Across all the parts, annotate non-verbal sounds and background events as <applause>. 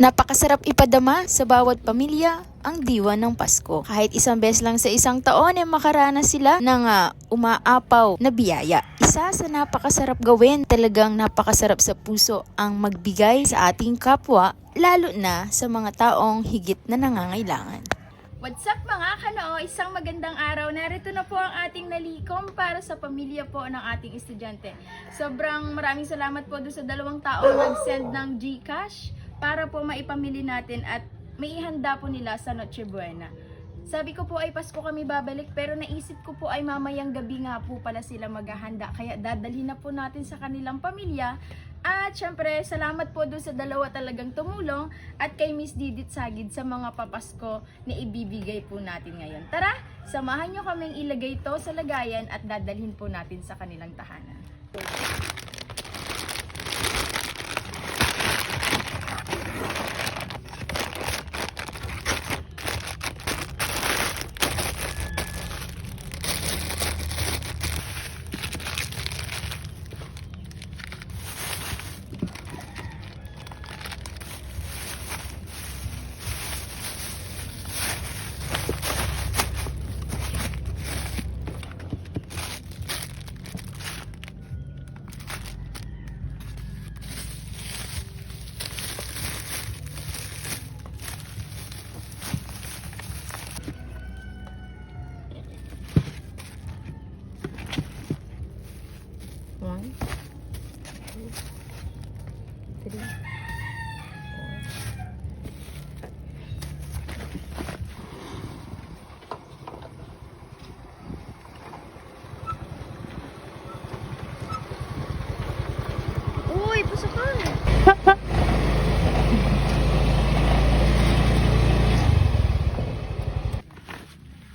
Napakasarap ipadama sa bawat pamilya ang diwa ng Pasko. Kahit isang beses lang sa isang taon ay makaranas sila ng ah, umaapaw na biyaya. Isa sa napakasarap gawin, talagang napakasarap sa puso ang magbigay sa ating kapwa, lalo na sa mga taong higit na nangangailangan. What's up mga kanoo? Isang magandang araw. Narito na po ang ating nalikom para sa pamilya po ng ating estudyante. Sobrang maraming salamat po doon sa dalawang tao nag-send ng GCash para po maipamili natin at maihanda po nila sa Noche Buena. Sabi ko po ay Pasko kami babalik pero naisip ko po ay mamayang gabi nga po pala sila maghahanda kaya dadalhin na po natin sa kanilang pamilya at syempre, salamat po doon sa dalawa talagang tumulong at kay Miss Didit Sagid sa mga papasko na ibibigay po natin ngayon. Tara, samahan nyo kaming ilagay to sa lagayan at dadalhin po natin sa kanilang tahanan. One, two, three, Uy, pasakan!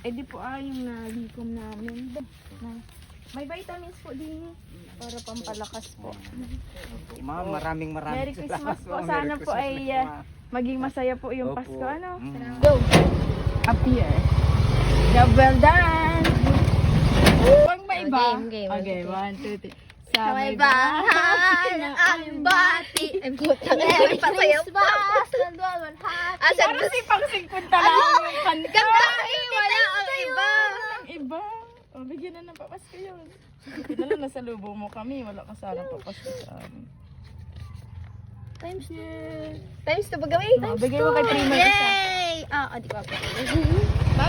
Eh di po ay yung nalikom namin. Na, may vitamins po din para pampalakas po. Ma'am, maraming maraming Merry Christmas salamat, po. Sana po ay ma'am. maging masaya po yung Opo. Pasko. Ano? Mm. Go! Up here. Job well done! Pag may iba. Game, game. Okay, one, two, three. Sa May bahay ng aming bati. <laughs> Ay, puta ka. Merry Christmas! Nanduan man ha. Ah, sa Parang si pang singpunta lang yung kanta. Ganda eh, wala ang iba. Ang iba. Bigyan na ng papasko yun. Kita na nasa lubo mo kami. Wala ka sana papasko sa amin. Times na. Times to ba gawin? Oh, bigay mo kay Prima isa. Yay! Ah, ah, di ba pa. <laughs>